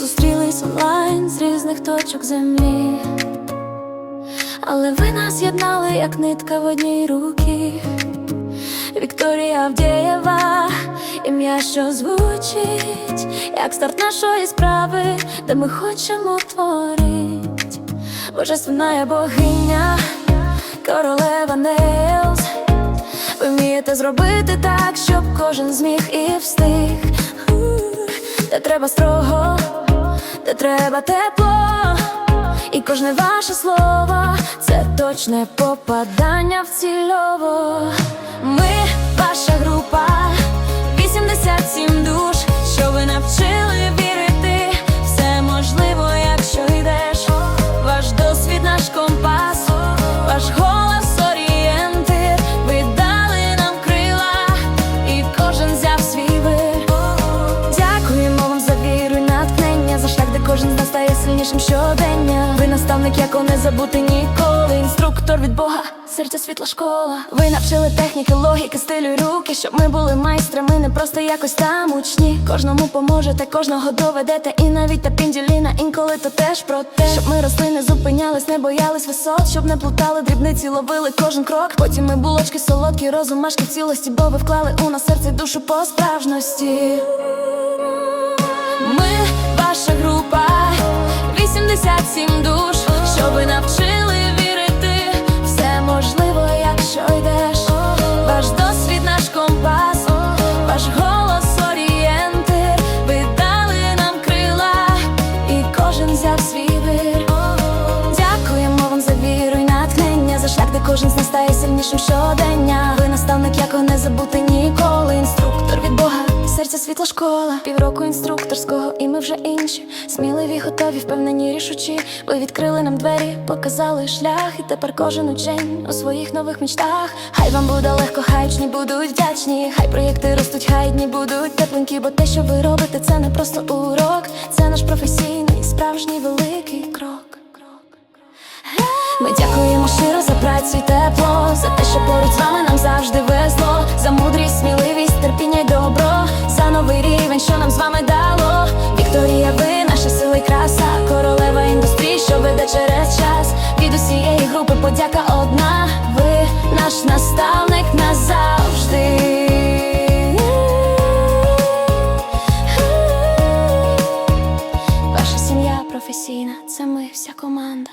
зустрілись онлайн з різних точок землі. Але ви нас єднали, як нитка в одній руки. Вікторія Авдєєва, ім'я, що звучить, як старт нашої справи, де ми хочемо творить. Божественна богиня, королева Нейлз. Ви вмієте зробити так, щоб кожен зміг і встиг. Де треба строго, де треба тепло, і кожне ваше слово це точне попадання в цільово. Ми ваша група, стає щодення. Ви наставник, якого не забути ніколи. Інструктор від Бога, серця світла школа. Ви навчили техніки, логіки, стилю руки, щоб ми були майстрами, не просто якось там учні. Кожному поможете, кожного доведете, і навіть та пінділіна інколи то теж про те, щоб ми росли, не зупинялись, не боялись висот, щоб не плутали дрібниці, ловили кожен крок. Потім ми булочки солодкі, розумашки в цілості, бо ви вклали у нас серце душу по справжності. Ви навчили вірити. Все можливо, якщо йдеш. Ваш досвід, наш компас, ваш голос орієнтир. Ви дали нам крила, і кожен взяв свій вир. Дякуємо вам за віру і натхнення, за шлях, де кожен з нас стає сильнішим щодення. Світла школа. Півроку інструкторського, і ми вже інші. Сміливі, готові, впевнені, рішучі. Ви відкрили нам двері, показали шлях, і тепер кожен учень у своїх нових мечтах. Хай вам буде легко, хай учні будуть вдячні. Хай проєкти ростуть, хай дні будуть тепленькі, бо те, що ви робите, це не просто урок, це наш професійний, справжній великий крок. Ми дякуємо щиро за працю і тепло, за те, що що нам з вами дало Вікторія, ви наша сила і краса, королева індустрії, що веде через час. Від усієї групи подяка одна. Ви наш наставник назавжди. Ваша сім'я професійна, це ми вся команда.